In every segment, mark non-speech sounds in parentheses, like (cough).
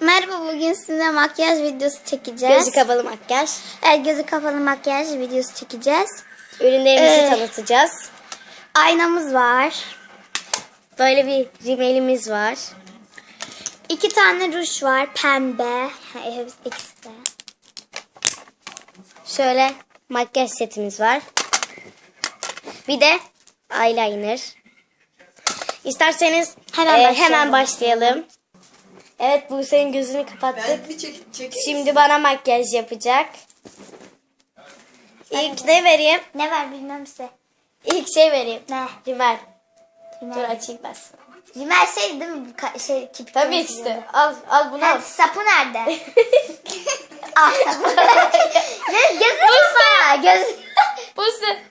Merhaba bugün size makyaj videosu çekeceğiz. Gözü kapalı makyaj. Evet gözü kapalı makyaj videosu çekeceğiz. Ürünlerimizi Ee, tanıtacağız. Aynamız var. Böyle bir rimelimiz var. İki tane ruj var pembe. Hepsi ikisi de. Şöyle makyaj setimiz var. Bir de eyeliner. İsterseniz Hemen hemen, başlayalım. hemen başlayalım. Evet bu senin gözünü kapattık. Ben bir çek, çek. Şimdi bana makyaj yapacak. İlk ne vereyim? Ne var bilmem size. İlk şey vereyim. Ne? Rimel. Dur Rimel. açayım ben sana. Rimel şey değil mi? Ka- şey, kip Tabii işte. Al, al bunu Ha, al. sapı nerede? (laughs) Al sapı. ne? Gözü kapa. Göz. Buse.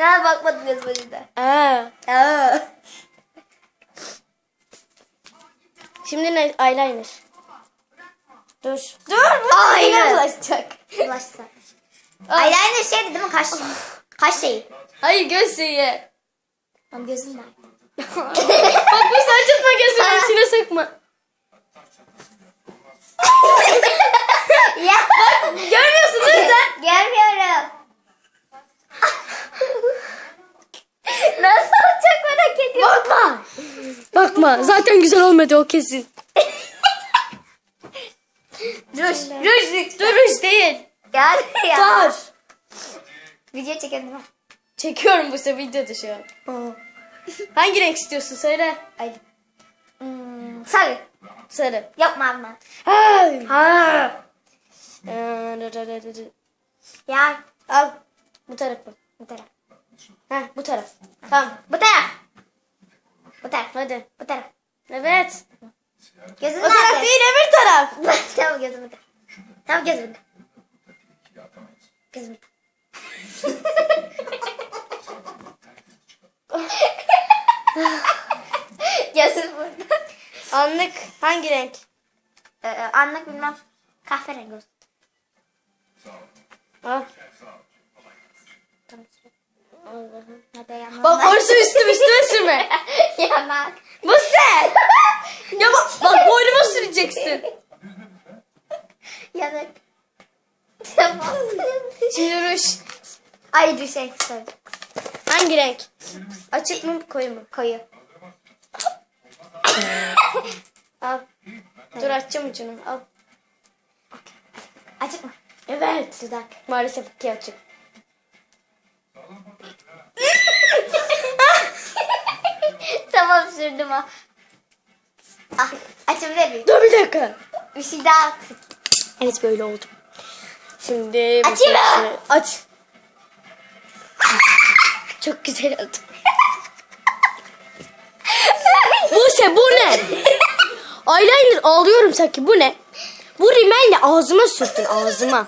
Ha bakmadım gözüm açtı. Aa. Aa. Şimdi ne? Eyeliner. Dur. Dur. Aynen. Yine bulaşacak. Eyeliner şeydi değil mi? Kaş, kaş şeyi. Hayır göz şeyi. Ama gözüm var. Bak (laughs) (laughs) bu saçılma gözünün içine sokma. ya. Görmüyorsun değil mi sen? Görmüyorum. Nasıl olacak merak ediyorum. Bakma. Zaten güzel olmadı o kesin. Ruj. Ruj. Duruş değil. Gel ya. Dur. Video çekelim? Çekiyorum bu sefer videoda şu an. Hangi renk istiyorsun söyle. Ay. Hmm, sarı. Sarı. Yapma abla. Ha. Ee, Ya. Al. Bu tarafı. Bu taraf. Heh, bu taraf. Tamam. Bu taraf. Bu taraf. Hadi. Bu taraf. Evet. Gözün O taraf nerede? değil öbür taraf. (laughs) tamam gözüm burada. Tamam gözüm burada. Gözüm burada. (laughs) gözüm burada. Anlık hangi renk? Ee, anlık bilmem. Kahverengi olsun. Al. Allah'ım. Hadi yanına. Bak orası üstüm üstüme sürme. (laughs) Yanak. Bu sen. ya bak, bak boynuma süreceksin. Yanak. Tamam. Şimdi ruj. Ay bir şey. Hangi renk? Açık mı koyu mu? Koyu. Al. Dur açacağım ucunu. Al. Açık mı? Evet. Dudak. Maalesef ki açık. Tamam sürdüm o. Ah, açabilir miyim? Dur bir dakika. Bir şey daha aksın. Evet böyle oldu. Şimdi bu Açayım mı? Aç. Çok güzel oldu. Buse bu ne? Eyeliner ağlıyorum sanki bu ne? Bu rimelle ağzıma sürtün ağzıma.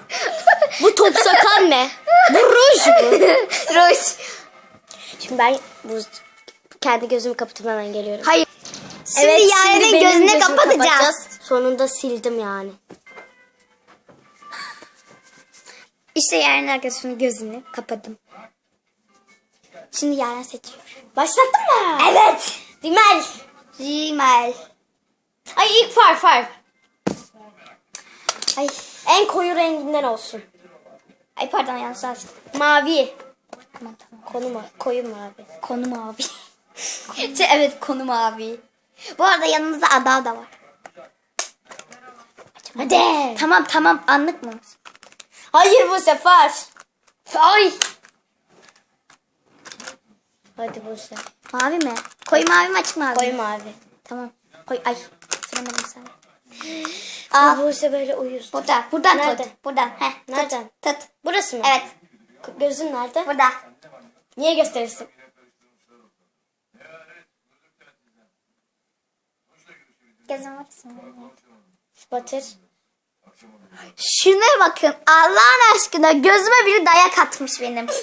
Bu top sakal ne? Bu ruj mu? Ruj. Şimdi ben bu kendi gözümü kapatıp hemen geliyorum. Hayır. Şimdi Yaren'in benim gözünü gözümü kapatacağız. Sonunda sildim yani. (laughs) İşte Yaren arkadaşımın gözünü kapadım. Şimdi Yaren seçiyor. Başlattın mı? Evet. Rimel. Rimel. Ay ilk far far. Ay. En koyu renginden olsun. Ay pardon yanlış açtım. Mavi. Tamam tamam. Konu mu? Koyu mavi. Konum abi. Şey, evet konum abi. Bu arada yanımızda Ada da var. Hadi. Tamam tamam anlık mı? Hayır bu sefer. Ay. Hadi bu sefer. Mavi mi? Koyu mavi mi açık mavi? Koyu mi? mavi. Tamam. Koy ay. Sıramadım sen. Aa. Bu sefer böyle uyuyorsun. Burada. Buradan Nerede? tut. Buradan. Heh, tut. Nereden? Tut. Burası mı? Evet. Gözün nerede? Burada. Niye gösterirsin? Orası mı? Batır. Şuna bakın. Allah'ın aşkına gözüme biri dayak atmış benim. (laughs)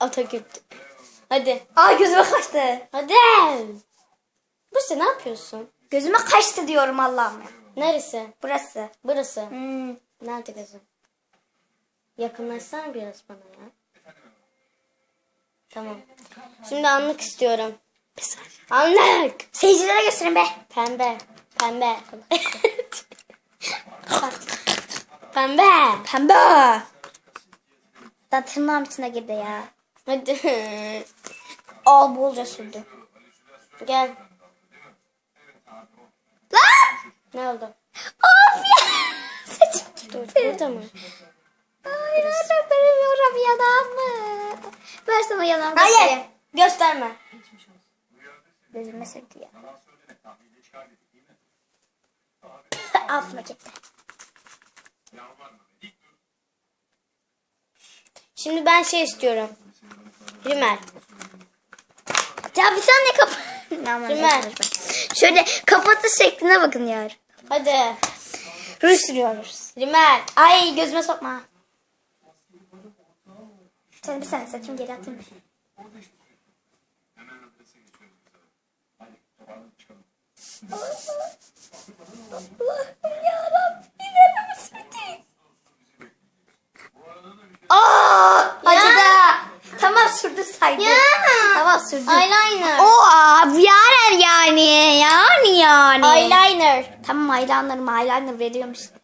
Ata gitti. Hadi. Ay gözüme kaçtı. Hadi. Bu ne yapıyorsun? Gözüme kaçtı diyorum Allah'ım. Neresi? Burası. Burası. Hmm. Nerede gözüm? Yakınlaşsana biraz bana ya. Tamam. Şimdi anlık istiyorum. Saniye. Anlık. Seyircilere gösterin be. Pembe. Pembe. (laughs) Pembe. Pembe. Da tırnağım içine girdi ya. Hadi. Al bolca sürdü. Gel. Lan! Ne oldu? Of ya. (laughs) Saçım Dur. gitti. Burada mı? Ay nerede veremiyorum yanağımı. Versene yanağımı. Hayır. Gösterme. Gözüme sürdü ya. Ağzıma (laughs) gitti. Şimdi ben şey istiyorum. Rimel. Ya bir saniye kapa. (laughs) Rimel. Şöyle kapatış şekline bakın ya. Hadi. Ruj sürüyoruz. Rimel. Ay gözüme sokma. Sen bir saniye saçımı geri atayım. Allah'ım. Aa, acıdı. Tamam sürdü saydı. Ya. Tamam sürdü. Eyeliner. O abi yani yani yani. Eyeliner. Tamam eyeliner'ım eyeliner veriyorum işte.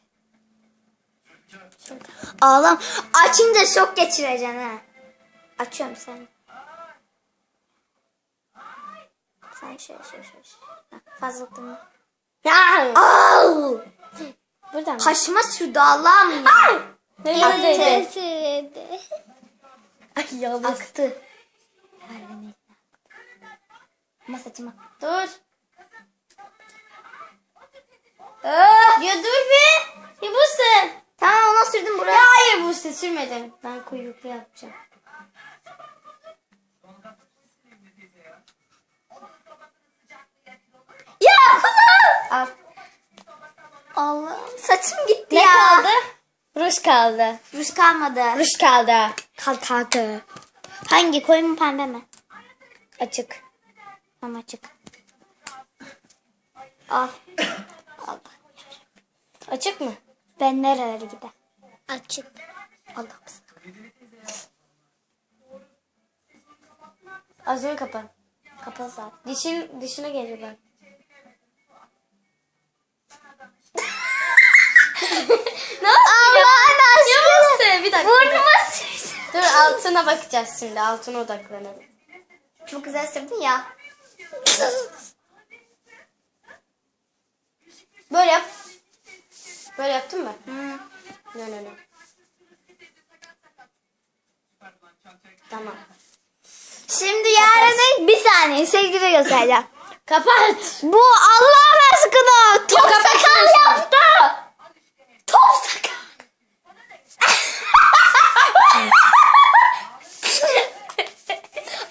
Ağlam. Açınca şok geçireceksin ha. Açıyorum sen. Sen şöyle şöyle şöyle. Ha, Fazla durma. Au! Burada mı? Kaşıma sürdü Allah'ım ya. Nereye? Sürdü. Ay yavrum. Aktı. Ama saçıma. Dur. Ah! Ya dur bir. Ya Buse. Tamam ona sürdüm buraya. Ya hayır Buse sürmedim. Ben kuyruklu yapacağım. Saçım gitti Ne ya. kaldı? Ruj kaldı. Ruj kalmadı. Ruj kaldı. Kal kaldı. Hangi koyu mu pembe mi? Açık. Ama açık. Al. Al. Açık mı? Ben nerelere gider? Açık. Allah'ım. Ağzını kapa. Kapalı zaten. Dişin, dişine gelir bak. (laughs) ne Allah'ım aşkına. Bir dakika. Burnuma sürdü. Dur altına bakacağız şimdi. Altına odaklanalım. Çok güzel sürdün ya. Böyle yap. Böyle yaptın mı? Hmm. No no no. Tamam. Şimdi yarın bir saniye sevgili göstereceğim. Kapat. Bu Allah aşkına top sakal şunu. yaptı. Top sakal.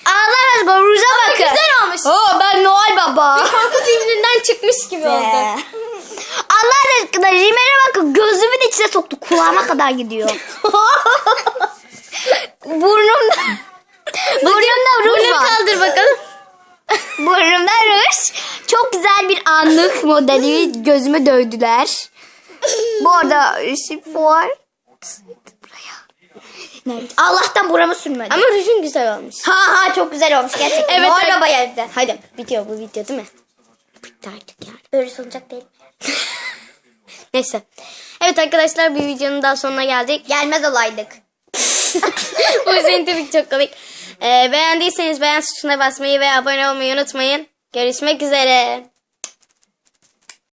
Allah aşkına ruja bakın. Olmuş. Oo ben Noel Baba. Korku filminden çıkmış gibi oldu. (laughs) Allah aşkına rimere bakın gözümün içine soktu kulağıma kadar gidiyor. (laughs) Burnumda Burnumda ruj var. kaldır bakalım. (laughs) Burnumda ruj. Çok güzel bir anlık modeli gözüme dövdüler. Bu arada şifor. Nerede? Allah'tan buramı sürmedi. Ama rujun güzel olmuş. Ha ha çok güzel olmuş gerçekten. Evet, evet. Baba geldi. Hadi bitiyor bu video değil mi? Bitti artık yani. Böyle solacak değil. (laughs) Neyse. Evet arkadaşlar bir videonun daha sonuna geldik. Gelmez olaydık. (laughs) bu yüzden tabii çok komik. Ee, beğendiyseniz beğen tuşuna basmayı ve abone olmayı unutmayın. Görüşmek üzere.